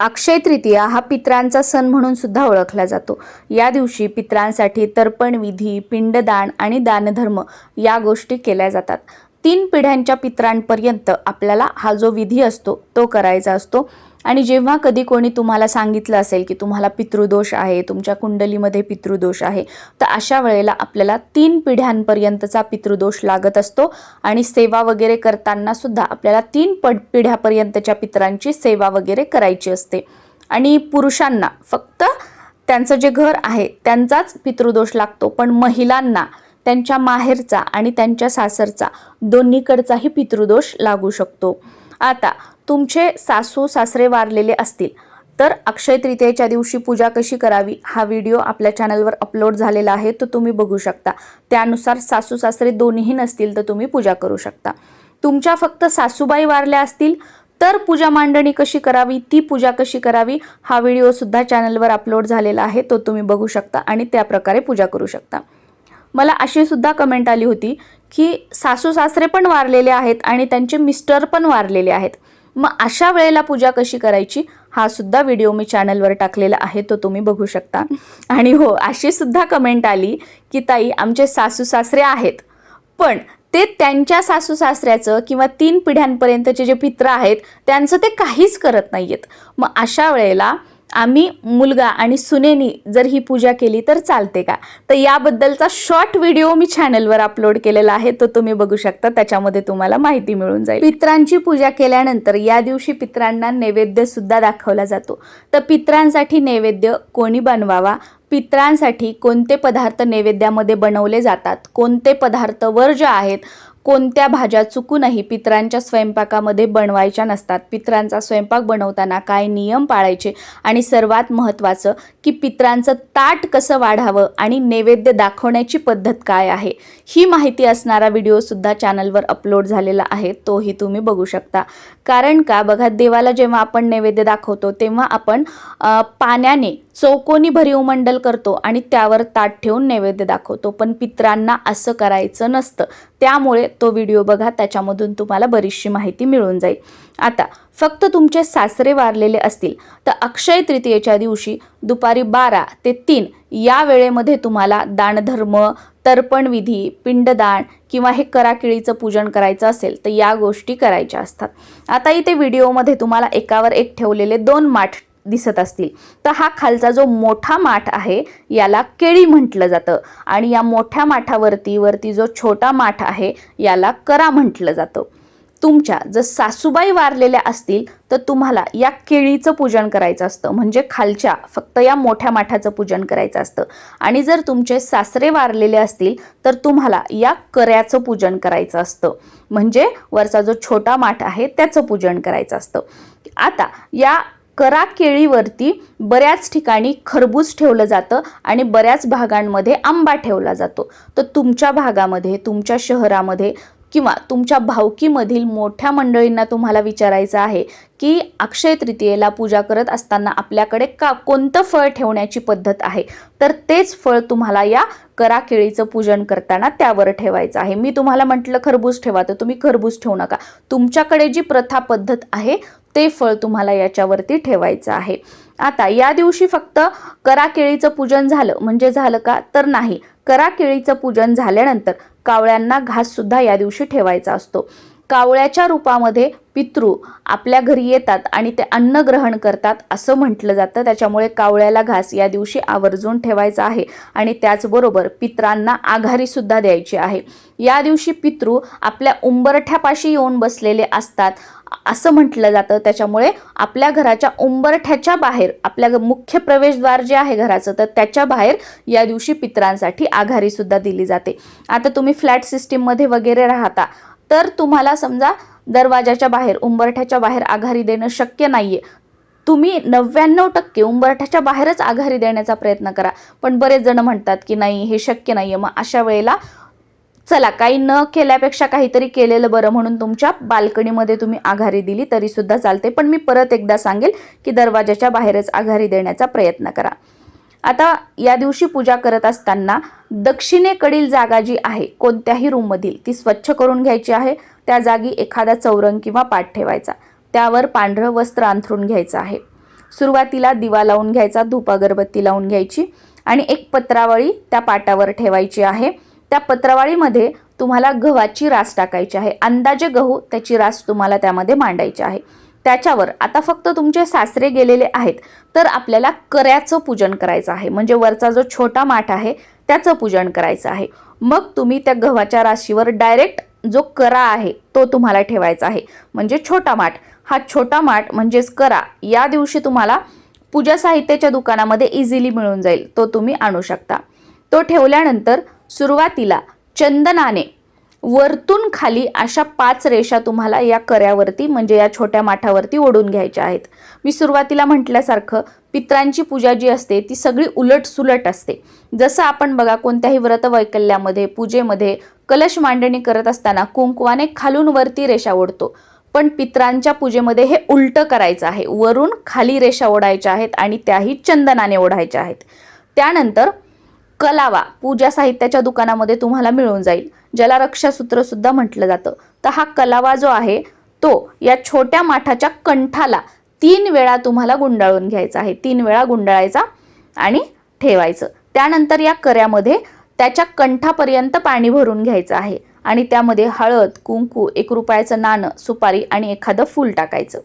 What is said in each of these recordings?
अक्षय तृतीया हा पित्रांचा सण म्हणून सुद्धा ओळखला जातो. या दिवशी पित्रांसाठी तर्पण विधी पिंडदान आणि दानधर्म या गोष्टी केल्या जातात. तीन पिढ्यांच्या पित्रांपर्यंत आपल्याला हा जो विधी असतो तो करायचा असतो. आणि जेव्हा कधी कोणी तुम्हाला सांगितलं असेल की तुम्हाला पितृदोष आहे तुमच्या कुंडलीमध्ये पितृदोष आहे तर अशा वेळेला आपल्याला तीन पिढ्यांपर्यंतचा पितृदोष लागत असतो. आणि सेवा वगैरे करताना सुद्धा आपल्याला तीन पड पिढ्यापर्यंतच्या पितरांची सेवा वगैरे करायची असते. आणि पुरुषांना फक्त त्यांचं जे घर आहे त्यांचाच पितृदोष लागतो. पण महिलांना त्यांच्या माहेरचा आणि त्यांच्या सासरचा दोन्हीकडचाही पितृदोष लागू शकतो. आता तुमचे सासू सासरे वारलेले असतील तर अक्षय तृतीयेच्या दिवशी पूजा कशी करावी हा व्हिडिओ आपल्या चॅनलवर अपलोड झालेला आहे तो तुम्ही बघू शकता. त्यानुसार सासू सासरे दोन्हीही नसतील तर तुम्ही पूजा करू शकता. तुमच्या फक्त सासूबाई वारल्या असतील तर पूजा मांडणी कशी करावी ती पूजा कशी करावी हा व्हिडिओ सुद्धा चॅनलवर अपलोड झालेला आहे तो तुम्ही बघू शकता आणि त्या प्रकारे पूजा करू शकता. मला अशी सुद्धा कमेंट आली होती की सासू सासरे पण वारलेले आहेत आणि त्यांचे मिस्टर पण वारलेले आहेत. मग अशा वेळेला पूजा कशी करायची? हा सुद्धा व्हिडिओ मी चॅनलवर टाकलेला आहे तो तुम्ही बघू शकता. आणि हो अशी सुद्धा कमेंट आली की ताई आमचे सासू सासरे आहेत. पण ते त्यांच्या सासू सासऱ्याचं किंवा तीन पिढ्यांपर्यंतचे जे पित्र आहेत त्यांचं ते काहीच करत नाहीयेत. मग अशा वेळेला आम्ही मुलगा आणि सुनेनी जर ही पूजा केली तर चालते का? तर याबद्दलचा शॉर्ट व्हिडिओ मी चॅनलवर अपलोड केलेला आहे तो तुम्ही बघू शकता. त्याच्यामध्ये तुम्हाला माहिती मिळून जाईल. पित्रांची पूजा केल्यानंतर या दिवशी पित्रांना नैवेद्य सुद्धा दाखवला जातो. तर पित्रांसाठी नैवेद्य कोणी बनवावा? पित्रांसाठी कोणते पदार्थ नैवेद्यामध्ये बनवले जातात? कोणते पदार्थ वर्ज्य आहेत? कोणत्या भाज्या चुकूनही पित्रांच्या स्वयंपाकामध्ये बनवायच्या नसतात. पित्रांचा स्वयंपाक बनवताना काय नियम पाळायचे आणि सर्वात महत्त्वाचं की पित्रांचं ताट कसं वाढावं आणि नैवेद्य दाखवण्याची पद्धत काय आहे. ही माहिती असणारा व्हिडिओसुद्धा चॅनलवर अपलोड झालेला आहे तोही तुम्ही बघू शकता. कारण का? बघा देवाला जेव्हा आपण नैवेद्य दाखवतो तेव्हा आपण पाण्याने चौकोनी भरीव मंडल करतो आणि त्यावर ताट ठेवून नैवेद्य दाखवतो. पण पित्रांना असं करायचं नसतं. त्यामुळे तो व्हिडिओ बघा त्याच्यामधून तुम्हाला बरीचशी माहिती मिळून जाईल. आता फक्त तुमचे सासरे वारलेले असतील तर अक्षय तृतीयेच्या दिवशी दुपारी बारा ते तीन या वेळेमध्ये तुम्हाला दानधर्म तर्पणविधी पिंडदान किंवा हे कराकिळीचं पूजन करायचं असेल तर या गोष्टी करायच्या असतात. आता इथे व्हिडिओमध्ये तुम्हाला एकावर एक ठेवलेले दोन माठ दिसत असतील. तर हा खालचा जो मोठा माठ आहे याला केळी म्हटलं जातं. आणि या मोठ्या माठावरती वरती जो छोटा माठ आहे याला करा म्हटलं जातं. तुमच्या जर सासूबाई वारलेल्या असतील तर तुम्हाला या केळीचं पूजन करायचं असतं. म्हणजे खालच्या फक्त या मोठ्या माठाचं पूजन करायचं असतं. आणि जर तुमचे सासरे वारलेले असतील तर तुम्हाला या कर्याचं पूजन करायचं असतं. म्हणजे वरचा जो छोटा माठ आहे त्याचं पूजन करायचं असतं. आता या करा केळीवरती बऱ्याच ठिकाणी खरबूज ठेवलं जातं आणि बऱ्याच भागांमध्ये आंबा ठेवला जातो. तर तुमच्या भागामध्ये तुमच्या शहरामध्ये किंवा तुमच्या भावकीमधील मोठ्या मंडळींना तुम्हाला विचारायचं आहे की अक्षय तृतीयेला पूजा करत असताना आपल्याकडे का कोणतं फळ ठेवण्याची पद्धत आहे? तर तेच फळ तुम्हाला या करा केळीचं पूजन करताना त्यावर ठेवायचं आहे. मी तुम्हाला म्हटलं खरबूज ठेवा तर तुम्ही खरबूज ठेवू नका. तुमच्याकडे जी प्रथा पद्धत आहे ते फळ तुम्हाला याच्यावरती ठेवायचं आहे. आता या दिवशी फक्त करा केळीचं पूजन झालं. म्हणजे झालं का? तर नाही. करा केळीचं पूजन झाल्यानंतर कावळ्यांना घाससुद्धा या दिवशी ठेवायचा असतो. कावळ्याच्या रूपामध्ये पितृ आपल्या घरी येतात आणि ते अन्न ग्रहण करतात असं म्हटलं जातं. त्याच्यामुळे कावळ्याला घास या दिवशी आवर्जून ठेवायचा आहे आणि त्याचबरोबर पित्रांना आघारीसुद्धा द्यायची आहे. या दिवशी पितृ आपल्या उंबरठ्यापाशी येऊन बसलेले असतात. असं म्हटलं जातं. त्याच्यामुळे आपल्या घराच्या उंबरठ्याच्या बाहेर आपल्या मुख्य प्रवेशद्वार जे आहे घराचं तर त्याच्या बाहेर या दिवशी पित्रांसाठी आघारी सुद्धा दिली जाते. आता तुम्ही फ्लॅट सिस्टीममध्ये वगैरे राहता तर तुम्हाला समजा दरवाजाच्या बाहेर उंबरठ्याच्या बाहेर आघारी देणं शक्य नाहीये. तुम्ही नव्याण्णव टक्के उंबरठ्याच्या बाहेरच आघारी देण्याचा प्रयत्न करा. पण बरेच जण म्हणतात की नाही हे शक्य नाही आहे मग अशा वेळेला चला काही न केल्यापेक्षा काहीतरी केलेलं बरं म्हणून तुमच्या बाल्कनीमध्ये तुम्ही आघारी दिली तरी सुद्धा चालते पण मी परत एकदा सांगेल की दरवाजाच्या बाहेरच आघारी देण्याचा प्रयत्न करा. आता या दिवशी पूजा करत असताना दक्षिणेकडील जागा जी आहे कोणत्याही रूममधील ती स्वच्छ करून घ्यायची आहे. त्या जागी एखादा चौरंग किंवा पाट ठेवायचा. त्यावर पांढरं वस्त्र अंथरून घ्यायचं आहे. सुरुवातीला दिवा लावून घ्यायचा धूप अगरबत्ती लावून घ्यायची आणि एक पत्रावळी त्या पाटावर ठेवायची आहे. त्या पत्रावळीमध्ये तुम्हाला गव्हाची रास टाकायची आहे. अंदाजे गहू त्याची रास तुम्हाला त्यामध्ये मांडायची आहे. त्याच्यावर आता फक्त तुमचे सासरे गेलेले आहेत तर आपल्याला कर्याचं पूजन करायचं आहे. म्हणजे वरचा जो छोटा माठ आहे त्याचं पूजन करायचं आहे. मग तुम्ही त्या गव्हाच्या राशीवर डायरेक्ट जो करा आहे तो तुम्हाला ठेवायचा आहे. म्हणजे छोटा माठ. हा छोटा माठ म्हणजेच करा या दिवशी तुम्हाला पूजा साहित्याच्या दुकानामध्ये इझिली मिळून जाईल. तो तुम्ही आणू शकता. तो ठेवल्यानंतर सुरुवातीला चंदनाने वरतून खाली अशा पाच रेषा तुम्हाला या कऱ्यावरती म्हणजे या छोट्या माठावरती ओढून घ्यायच्या आहेत. मी सुरुवातीला म्हटल्यासारखं पित्रांची पूजा जी असते ती सगळी उलट सुलट असते. जसं आपण बघा कोणत्याही व्रत वैकल्यामध्ये पूजेमध्ये कलश मांडणी करत असताना कुंकवाने खालून वरती रेषा ओढतो. पण पित्रांच्या पूजेमध्ये हे उलटं करायचं आहे. वरून खाली रेषा ओढायच्या आहेत आणि त्याही चंदनाने ओढायच्या आहेत. त्यानंतर कलावा पूजा साहित्याच्या दुकानामध्ये तुम्हाला मिळून जाईल. ज्याला रक्षासूत्र सुद्धा म्हटलं जातं. तर हा कलावा जो आहे तो या छोट्या माठाच्या कंठाला तीन वेळा तुम्हाला गुंडाळून घ्यायचा आहे. तीन वेळा गुंडाळायचा आणि ठेवायचं. त्यानंतर या कऱ्यामध्ये त्याच्या कंठापर्यंत पाणी भरून घ्यायचं आहे. आणि त्यामध्ये हळद कुंकू एक रुपयाचं नाणं सुपारी आणि एखादं फूल टाकायचं.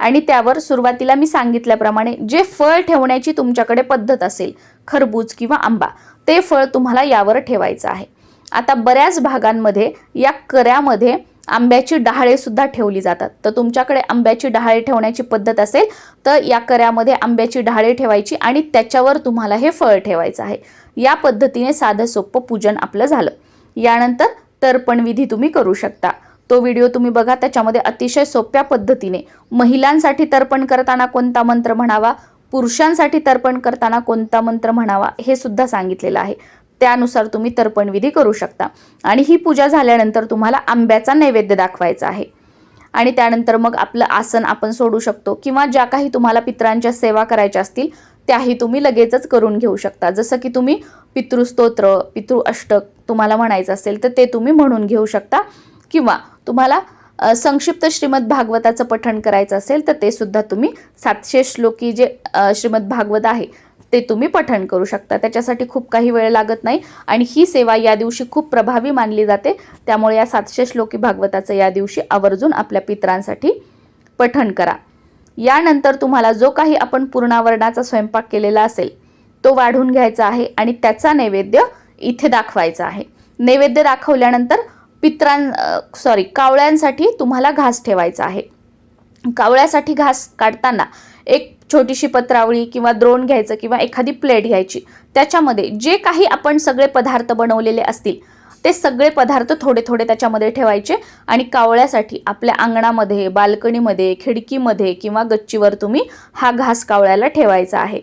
आणि त्यावर सुरुवातीला मी सांगितल्याप्रमाणे जे फळ ठेवण्याची तुमच्याकडे पद्धत असेल खरबूज किंवा आंबा ते फळ तुम्हाला यावर ठेवायचं आहे. आता बऱ्याच भागांमध्ये या कऱ्यामध्ये आंब्याची डहाळे सुद्धा ठेवली जातात. तर तुमच्याकडे आंब्याची डहाळे ठेवण्याची पद्धत असेल तर या कऱ्यामध्ये आंब्याची डहाळे ठेवायची आणि त्याच्यावर तुम्हाला हे फळ ठेवायचं आहे. या पद्धतीने साधं सोपं पूजन आपलं झालं. यानंतर तर्पण विधी तुम्ही करू शकता. तो व्हिडिओ तुम्ही बघा त्याच्यामध्ये अतिशय सोप्या पद्धतीने महिलांसाठी तर्पण करताना कोणता मंत्र म्हणावा पुरुषांसाठी तर्पण करताना कोणता मंत्र म्हणावा हे सुद्धा सांगितलेलं आहे. त्यानुसार तुम्ही तर्पणविधी करू शकता. आणि ही पूजा झाल्यानंतर तुम्हाला आंब्याचा नैवेद्य दाखवायचा आहे. आणि त्यानंतर मग आपलं आसन आपण सोडू शकतो किंवा ज्या काही तुम्हाला पित्रांच्या सेवा करायच्या असतील त्याही तुम्ही लगेचच करून घेऊ शकता. जसं की तुम्ही पितृस्तोत्र पितृ अष्टक तुम्हाला म्हणायचं असेल तर ते तुम्ही म्हणून घेऊ शकता. किंवा तुम्हाला संक्षिप्त श्रीमद भागवताचं पठण करायचं असेल तर ते सुद्धा तुम्ही सातशे श्लोकी जे श्रीमद भागवत आहे ते तुम्ही पठण करू शकता. त्याच्यासाठी खूप काही वेळ लागत नाही आणि ही सेवा या दिवशी खूप प्रभावी मानली जाते. त्यामुळे या सातशे श्लोकी भागवताचं या दिवशी आवर्जून आपल्या पित्रांसाठी पठण करा. यानंतर तुम्हाला जो काही आपण पूर्णावरणाचा स्वयंपाक केलेला असेल तो वाढून घ्यायचा आहे आणि त्याचा नैवेद्य इथे दाखवायचा आहे. नैवेद्य दाखवल्यानंतर पित्रां सॉरी कावळ्यांसाठी तुम्हाला घास ठेवायचा आहे. कावळ्यासाठी घास काढताना एक छोटीशी पत्रावळी किंवा द्रोण घ्यायचं किंवा एखादी प्लेट घ्यायची. त्याच्यामध्ये जे काही आपण सगळे पदार्थ बनवलेले असतील ते सगळे पदार्थ थोडे थोडे त्याच्यामध्ये ठेवायचे आणि कावळ्यासाठी आपल्या अंगणामध्ये बाल्कनीमध्ये खिडकीमध्ये किंवा गच्चीवर तुम्ही हा घास कावळ्याला ठेवायचा आहे.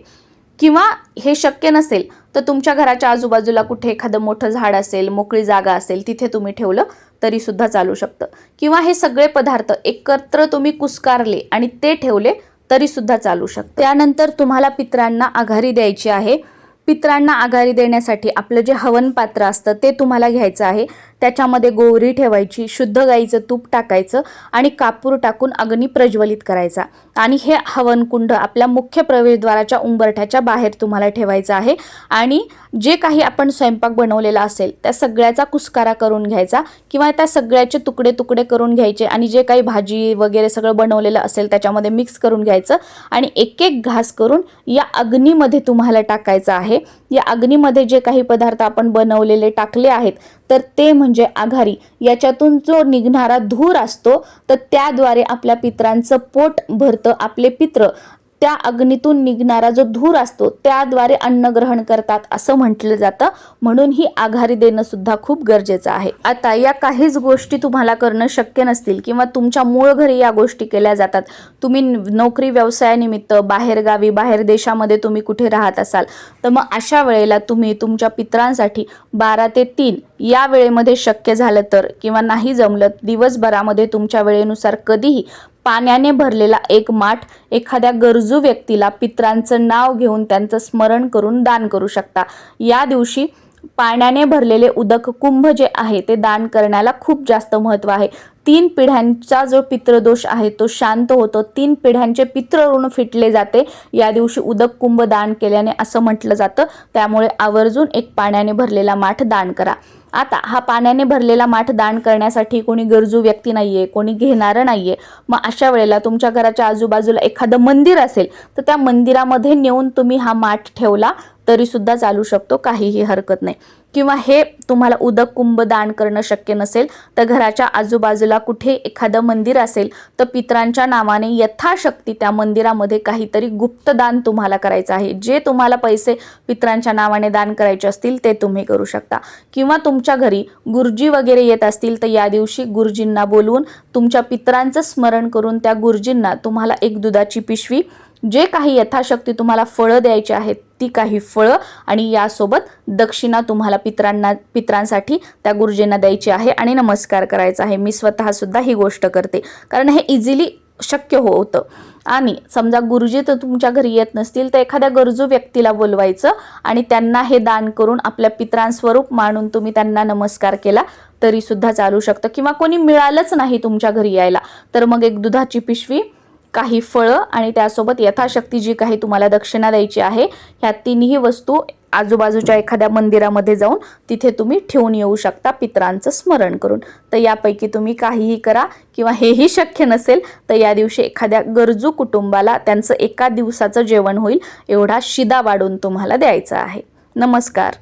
किंवा हे शक्य नसेल तर तुमच्या घराच्या आजूबाजूला कुठे एखादं मोठं झाड असेल मोकळी जागा असेल तिथे तुम्ही ठेवलं तरी सुद्धा चालू शकतं. किंवा हे सगळे पदार्थ एकत्र तुम्ही कुस्कारले आणि ते ठेवले तरी सुद्धा चालू शकतं. त्यानंतर तुम्हाला पित्रांना आघारी द्यायची आहे. पित्रांना आघारी देण्यासाठी आपलं जे हवन पात्र असतं ते तुम्हाला घ्यायचं आहे. त्याच्यामध्ये गोवरी ठेवायची शुद्ध गाईचं तूप टाकायचं आणि कापूर टाकून अग्नी प्रज्वलित करायचा. आणि हे हवनकुंड आपल्या मुख्य प्रवेशद्वाराच्या उंबरठ्याच्या बाहेर तुम्हाला ठेवायचं आहे. आणि जे काही आपण स्वयंपाक बनवलेला असेल त्या सगळ्याचा कुस्कारा करून घ्यायचा किंवा त्या सगळ्याचे तुकडे तुकडे करून घ्यायचे आणि जे काही भाजी वगैरे सगळं बनवलेलं असेल त्याच्यामध्ये मिक्स करून घ्यायचं आणि एक एक घास करून या अग्नीमध्ये तुम्हाला टाकायचं आहे. या अग्नीमध्ये जे काही पदार्थ आपण बनवलेले टाकले आहेत तर ते म्हणजे आघारी. याच्यातून जो निघणारा धूर असतो तर त्याद्वारे आपल्या पित्रांचं पोट भरतं आपले पित्र. त्या अग्नीतून निघणारा जो धूर असतो त्याद्वारे अन्न ग्रहण करतात असं म्हटलं जातं. म्हणून ही आघारी देणं सुद्धा खूप गरजेचं आहे. आता या काहीच गोष्टी तुम्हाला करणं शक्य नसतील किंवा तुमच्या मूळ घरी या गोष्टी केल्या जातात. तुम्ही नोकरी व्यवसायानिमित्त बाहेरगावी बाहेर देशामध्ये तुम्ही कुठे राहत असाल तर मग अशा वेळेला तुम्ही तुमच्या पित्रांसाठी बारा ते तीन या वेळेमध्ये शक्य झालं तर किंवा नाही जमलं दिवसभरामध्ये तुमच्या वेळेनुसार कधीही पाण्याने भरलेला एक माठ एखाद्या गरजू व्यक्तीला पित्रांचं नाव घेऊन त्यांचं स्मरण करून दान करू शकता. या दिवशी पाण्याने भरलेले उदक कुंभ जे आहे ते दान करण्याला खूप जास्त महत्त्व आहे. तीन पिढ्यांचा जो पितृदोष आहे तो शांत होतो. तीन पिढ्यांचे पितृ ऋण फिटले जाते. या दिवशी उदक कुंभ दान केल्याने असं म्हटलं जातं. त्यामुळे आवर्जून एक पाण्याने भरलेला माठ दान करा. आता हा पाण्याने भरलेला माठ दान करण्यासाठी कोणी गरजू व्यक्ती नाहीये कोणी घेणारं नाहीये. मग अशा वेळेला तुमच्या घराच्या आजूबाजूला एखादं मंदिर असेल तर त्या मंदिरामध्ये नेऊन तुम्ही हा माठ ठेवला तरी सुद्धा चालू शकतो काहीही हरकत नाही. किंवा हे तुम्हाला उदक कुंभ दान करणं शक्य नसेल तर घराच्या आजूबाजूला कुठे एखादं मंदिर असेल तर पित्रांच्या नावाने यथाशक्ती त्या मंदिरामध्ये काहीतरी गुप्त दान तुम्हाला करायचं आहे. जे तुम्हाला पैसे पित्रांच्या नावाने दान करायचे असतील ते तुम्ही करू शकता. किंवा तुमच्या घरी गुरुजी वगैरे येत असतील तर या दिवशी गुरुजींना बोलवून तुमच्या पित्रांचं स्मरण करून त्या गुरुजींना तुम्हाला एक दुधाची पिशवी जे काही यथाशक्ती तुम्हाला फळं द्यायची आहेत ती काही फळं आणि यासोबत दक्षिणा तुम्हाला पित्रांना पित्रांसाठी त्या गुरुजींना द्यायची आहे आणि नमस्कार करायचा आहे. मी स्वतःसुद्धा ही गोष्ट करते. कारण हे इझिली शक्य होतं. आणि समजा गुरुजी तर तुमच्या घरी येत नसतील तर एखाद्या गरजू व्यक्तीला बोलवायचं आणि त्यांना हे दान करून आपल्या पित्रांस्वरूप मानून तुम्ही त्यांना नमस्कार केला तरीसुद्धा चालू शकतं. किंवा कोणी मिळालंच नाही तुमच्या घरी यायला तर मग एक दुधाची पिशवी काही फळं आणि त्यासोबत यथाशक्ती जी काही तुम्हाला दक्षिणा द्यायची आहे ह्या तिन्ही वस्तू आजूबाजूच्या एखाद्या मंदिरामध्ये जाऊन तिथे तुम्ही ठेवून येऊ शकता पित्रांचं स्मरण करून. तर यापैकी तुम्ही काहीही करा किंवा हेही शक्य नसेल तर या दिवशी एखाद्या गरजू कुटुंबाला त्यांचं एका दिवसाचं जेवण होईल एवढा शिदा वाढून तुम्हाला द्यायचा आहे. नमस्कार.